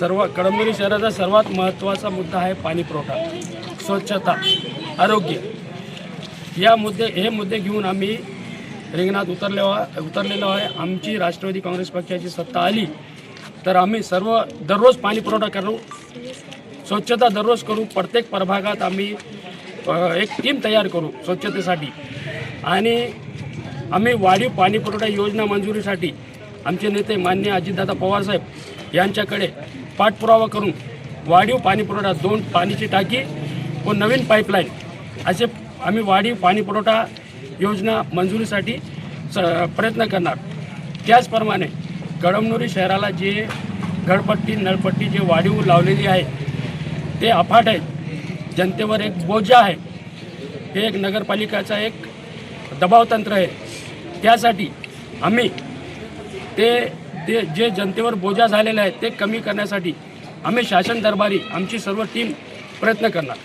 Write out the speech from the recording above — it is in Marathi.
सर्व कळमनुरी शहराचा सर्वात महत्त्वाचा मुद्दा आहे पाणी पुरवठा स्वच्छता आरोग्य. या मुद्दे हे मुद्दे घेऊन आम्ही रिंगणात उतरले उतरलेलो आहे. आमची राष्ट्रवादी काँग्रेस पक्षाची सत्ता आली तर आम्ही सर्व दररोज पाणी पुरवठा करू स्वच्छता दररोज करू प्रत्येक प्रभागात आम्ही एक टीम तयार करू स्वच्छतेसाठी. आणि आम्ही वाढीव पाणी पुरवठा योजना मंजुरीसाठी आमचे नेते मान्य अजितदादा पवारसाहेब यांच्याकडे पाठपुरावा करून वाढीव पाणीपुरवठा दोन पाणीची टाकी व नवीन पाईपलाईन असे आम्ही वाढीव पाणीपुरवठा योजना मंजुरीसाठी स प्रयत्न करणार. त्याचप्रमाणे कळमनुरी शहराला जे गडपट्टी नळपट्टी जे वाढीव लावलेली आहे ते अफाट आहेत जनतेवर एक बोजा आहे. हे एक नगरपालिकाचा एक दबावतंत्र आहे. त्यासाठी आम्ही ते ते जे जनतेवर बोजा झालेले आहे ते कमी करण्यासाठी आम्ही शासन दरबारी आमची सर्व टीम प्रयत्न करणार.